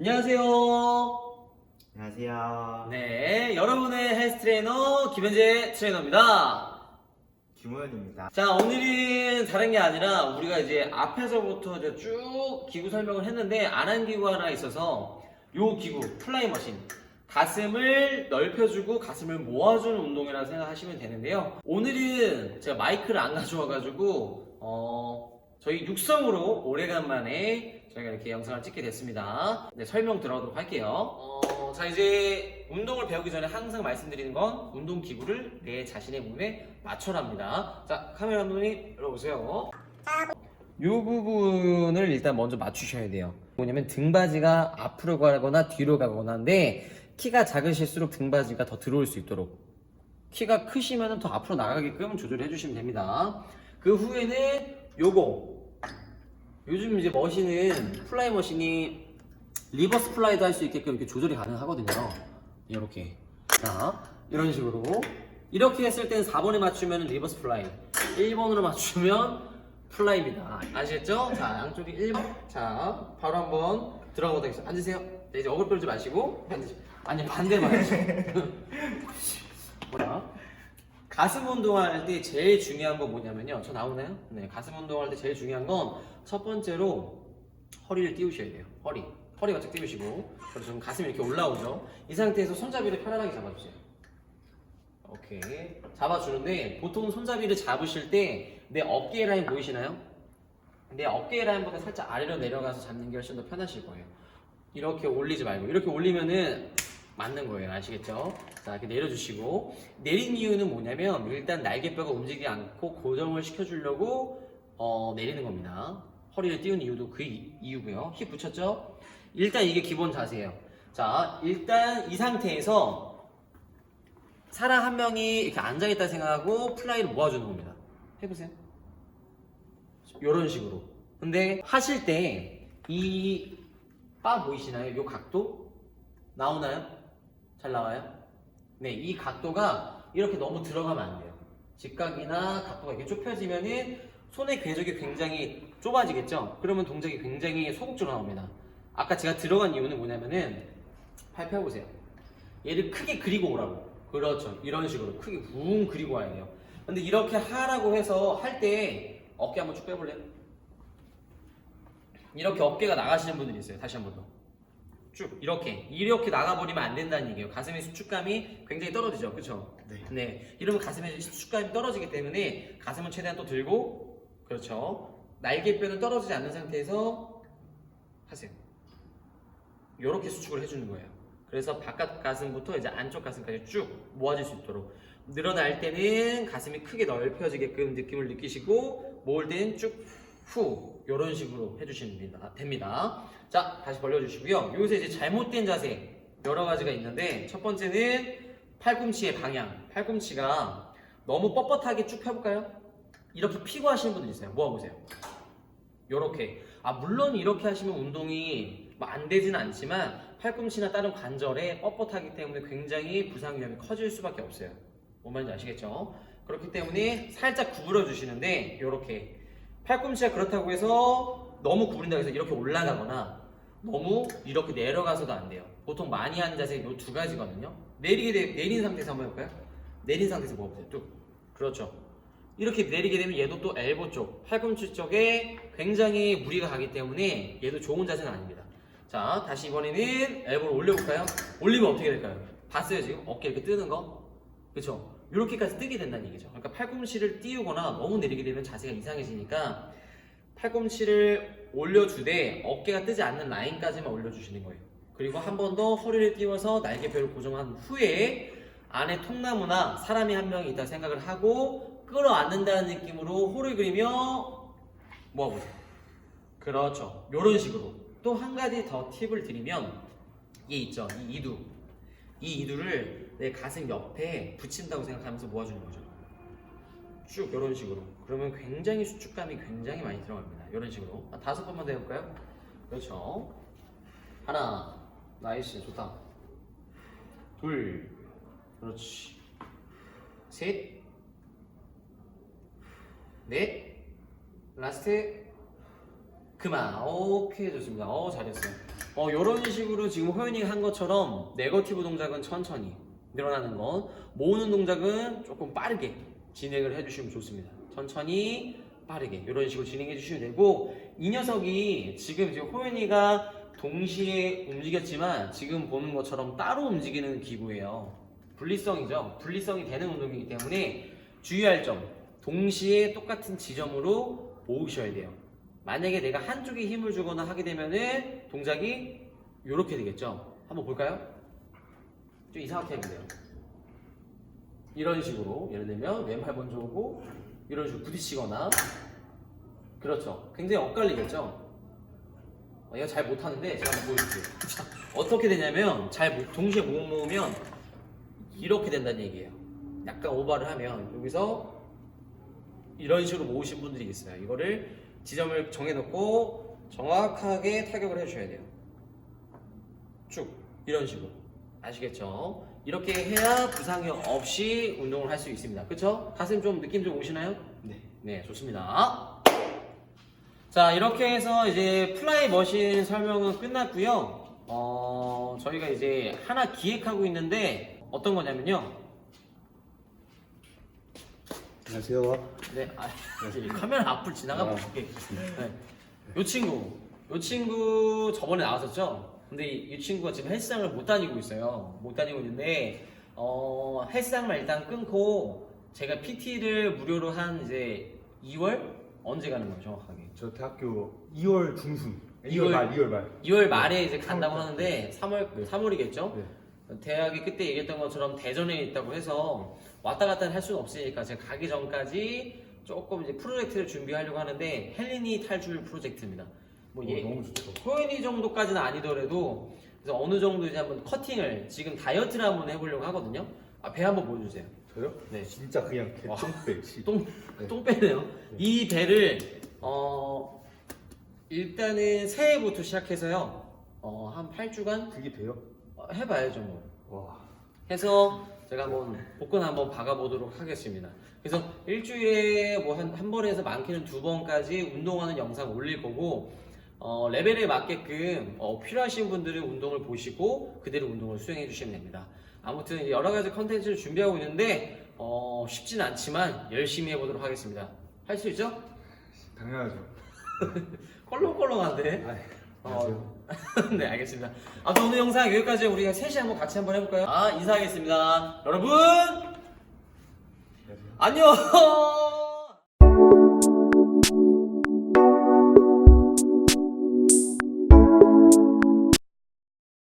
안녕하세요. 안녕하세요. 네, 여러분의 헬스 트레이너 김현재 트레이너입니다. 김호연입니다. 자, 오늘은 다른 게 아니라 우리가 이제 앞에서부터 이제 쭉 기구 설명을 했는데 안 한 기구가 하나 있어서 요 기구 플라이 머신 가슴을 넓혀주고 가슴을 모아주는 운동이라고 생각하시면 되는데요. 오늘은 제가 마이크를 안 가져와가지고 어, 저희 육성으로 오래간만에 저희가 이렇게 영상을 찍게 됐습니다. 네, 설명 들어가도록 할게요. 어, 자 이제 운동을 배우기 전에 항상 말씀드리는 건 운동 기구를 내 자신의 몸에 맞춰랍니다. 자 카메라 감독님 열어보세요. 이 부분을 일단 먼저 맞추셔야 돼요. 뭐냐면 등받이가 앞으로 가거나 뒤로 가거나 한데 키가 작으실수록 등받이가 더 들어올 수 있도록 키가 크시면 더 앞으로 나가게끔 조절해 주시면 됩니다. 그 후에는 요거 요즘 이제 머신은 플라이 머신이 리버스 플라이도 할 수 있게끔 이렇게 조절이 가능하거든요. 이렇게 자 이런 식으로 이렇게 했을 땐 4번에 맞추면 리버스 플라이 1번으로 맞추면 플라이입니다. 아시겠죠? 자 양쪽이 1번 자 바로 한번 들어가 보도록 하겠습니다. 앉으세요. 네, 이제 어글 끌지 마시고 앉으세요. 아니 반대 말이죠. 뭐야? 가슴 운동할 때 제일 중요한 건 뭐냐면요. 저 나오나요? 네, 가슴 운동할 때 제일 중요한 건 첫 번째로 허리를 띄우셔야 돼요. 허리. 허리 바짝 띄우시고. 그래서 지금 가슴이 이렇게 올라오죠. 이 상태에서 손잡이를 편안하게 잡아주세요. 오케이. 잡아주는데 보통 손잡이를 잡으실 때 내 어깨 라인 보이시나요? 내 어깨 라인보다 살짝 아래로 내려가서 잡는 게 훨씬 더 편하실 거예요. 이렇게 올리지 말고 이렇게 올리면은 맞는 거예요. 아시겠죠? 자, 이렇게 내려주시고 내린 이유는 뭐냐면 일단 날개뼈가 움직이지 않고 고정을 시켜주려고 어, 내리는 겁니다. 허리를 띄운 이유도 그 이- 이유고요. 힙 붙였죠? 일단 이게 기본 자세예요. 자, 일단 이 상태에서 사람 한 명이 이렇게 앉아있다 생각하고 플라이를 모아주는 겁니다. 해보세요. 이런 식으로. 근데 하실 때 이 바 보이시나요? 이 각도 나오나요? 잘 나와요? 네, 이 각도가 이렇게 너무 들어가면 안 돼요. 직각이나 각도가 이렇게 좁혀지면은 손의 궤적이 굉장히 좁아지겠죠? 그러면 동작이 굉장히 소극적으로 나옵니다. 아까 제가 들어간 이유는 뭐냐면은 팔 펴보세요. 얘를 크게 그리고 오라고. 그렇죠. 이런 식으로 크게 붕 그리고 와야 돼요. 근데 이렇게 하라고 해서 할 때 어깨 한번 쭉 빼볼래요? 이렇게 어깨가 나가시는 분들이 있어요. 다시 한번 더. 쭉 이렇게 이렇게 나가버리면 안 된다는 얘기예요. 가슴의 수축감이 굉장히 떨어지죠, 그렇죠? 네. 네, 이러면 가슴의 수축감이 떨어지기 때문에 가슴은 최대한 또 들고, 그렇죠? 날개뼈는 떨어지지 않는 상태에서 하세요. 이렇게 수축을 해주는 거예요. 그래서 바깥 가슴부터 이제 안쪽 가슴까지 쭉 모아질 수 있도록 늘어날 때는 가슴이 크게 넓혀지게끔 느낌을 느끼시고 모을 때는 쭉 후 이런 식으로 해주시면 됩니다. 자 다시 벌려주시고요. 여기서 이제 잘못된 자세 여러 가지가 있는데 첫 번째는 팔꿈치의 방향. 팔꿈치가 너무 뻣뻣하게 쭉 펴볼까요? 이렇게 피고 하시는 분들 있어요. 모아 보세요. 요렇게. 아, 물론 이렇게 하시면 운동이 뭐 안 되진 않지만 팔꿈치나 다른 관절에 뻣뻣하기 때문에 굉장히 부상 위험이 커질 수밖에 없어요. 뭔 말인지 아시겠죠? 그렇기 때문에 살짝 구부려 주시는데 요렇게 팔꿈치가 그렇다고 해서 너무 구부린다고 해서 이렇게 올라가거나 너무 이렇게 내려가서도 안 돼요. 보통 많이 하는 자세 요두 가지거든요. 내리게 되, 내린 상태에서 한번 해볼까요? 내린 상태에서 모아보세요. 뚝. 그렇죠. 이렇게 내리게 되면 얘도 또 엘보 쪽, 팔꿈치 쪽에 굉장히 무리가 가기 때문에 얘도 좋은 자세는 아닙니다. 자, 다시 이번에는 엘보를 올려볼까요? 올리면 어떻게 될까요? 봤어요, 지금? 어깨 이렇게 뜨는 거? 그쵸? 이렇게까지 뜨게 된다는 얘기죠. 그러니까 팔꿈치를 띄우거나 너무 내리게 되면 자세가 이상해지니까 팔꿈치를 올려주되 어깨가 뜨지 않는 라인까지만 올려주시는 거예요. 그리고 한 번 더 허리를 띄워서 날개뼈를 고정한 후에 안에 통나무나 사람이 한 명이 있다 생각을 하고 끌어안는다는 느낌으로 호를 그리며 모아보세요. 그렇죠. 이런 식으로. 또 한 가지 더 팁을 드리면 얘 있죠. 이 이두. 이 이두를 내 가슴 옆에 붙인다고 생각하면서 모아주는 거죠. 쭉 이런 식으로. 그러면 굉장히 수축감이 굉장히 많이 들어갑니다. 이런 식으로. 한 다섯 번만 더 해볼까요? 그렇죠. 하나. 나이스. 좋다. 둘. 그렇지. 셋. 넷. 라스트. 그만. 오케이. 좋습니다. 어, 잘했어요. 어, 이런 식으로 지금 호연이가 한 것처럼 네거티브 동작은 천천히 늘어나는 건 모으는 동작은 조금 빠르게 진행을 해주시면 좋습니다. 천천히 빠르게 이런 식으로 진행해 주시면 되고 이 녀석이 지금 지금 호연이가 동시에 움직였지만 지금 보는 것처럼 따로 움직이는 기구예요. 분리성이죠. 분리성이 되는 운동이기 때문에 주의할 점 동시에 똑같은 지점으로 모으셔야 돼요. 만약에 내가 한쪽에 힘을 주거나 하게 되면은 동작이 이렇게 되겠죠. 한번 볼까요? 좀 이상하게 해보세요. 이런 식으로 예를 들면 왼팔 먼저 오고 이런 식으로 부딪히거나 그렇죠. 굉장히 엇갈리겠죠. 어, 이거 잘 못하는데 제가 한번 보여줄게요. 어떻게 되냐면 잘 못- 동시에 못 모으면 이렇게 된다는 얘기예요. 약간 오버를 하면 여기서 이런 식으로 모으신 분들이 있어요. 이거를 지점을 정해놓고 정확하게 타격을 해주셔야 돼요. 쭉 이런 식으로 아시겠죠? 이렇게 해야 부상이 없이 운동을 할 수 있습니다. 그렇죠? 가슴 좀 느낌 좀 오시나요? 네. 네, 좋습니다. 자, 이렇게 해서 이제 플라이 머신 설명은 끝났고요. 어, 저희가 이제 하나 기획하고 있는데 어떤 거냐면요. 안녕하세요. 네, 아, 이 카메라 앞을 지나가면 아. 어떡해. 네. 요 친구, 요 친구 저번에 나왔었죠? 근데 이, 이 친구가 지금 헬스장을 못 다니고 있어요. 못 다니고 있는데, 어, 헬스장만 일단 끊고, 제가 PT를 무료로 한 이제 2월? 언제 가는 거예요, 정확하게? 저 대학교 2월 중순. 2월 2월 말, 2월 말. 2월 말에 이제 간다고 하는데, 3월, 네. 3월이겠죠? 네. 대학이 그때 얘기했던 것처럼 대전에 있다고 해서 왔다 갔다 할 수는 없으니까 제가 가기 전까지 조금 이제 프로젝트를 준비하려고 하는데 헬린이 탈출 프로젝트입니다. 뭐 오, 예, 너무 좋죠. 호연이 정도까지는 아니더라도 그래서 어느 정도 이제 한번 커팅을 지금 다이어트를 한번 해보려고 하거든요. 아, 배 한번 보여주세요. 저요? 네. 진짜 그냥 와. 개똥배 씨. 똥, 네. 똥 빼네요. 이 배를 어 일단은 새해부터 시작해서요. 어, 한 8주간 그게 돼요? 해봐야죠 뭐. 와. 해서 제가 한번 복근 한번 박아보도록 하겠습니다. 그래서 일주일에 뭐 한 한 번에서 많게는 두 번까지 운동하는 영상 올릴 거고 어, 레벨에 맞게끔 어, 필요하신 분들은 운동을 보시고 그대로 운동을 수행해 주시면 됩니다. 아무튼 여러 가지 컨텐츠를 준비하고 있는데 어, 쉽진 않지만 열심히 해보도록 하겠습니다. 할 수 있죠? 당연하죠. 껄렁껄렁한데. 아, 어. 네, 알겠습니다. 아무튼 오늘 영상 여기까지 우리가 셋이 한번 같이 한번 해볼까요? 아, 인사하겠습니다. 여러분. 안녕!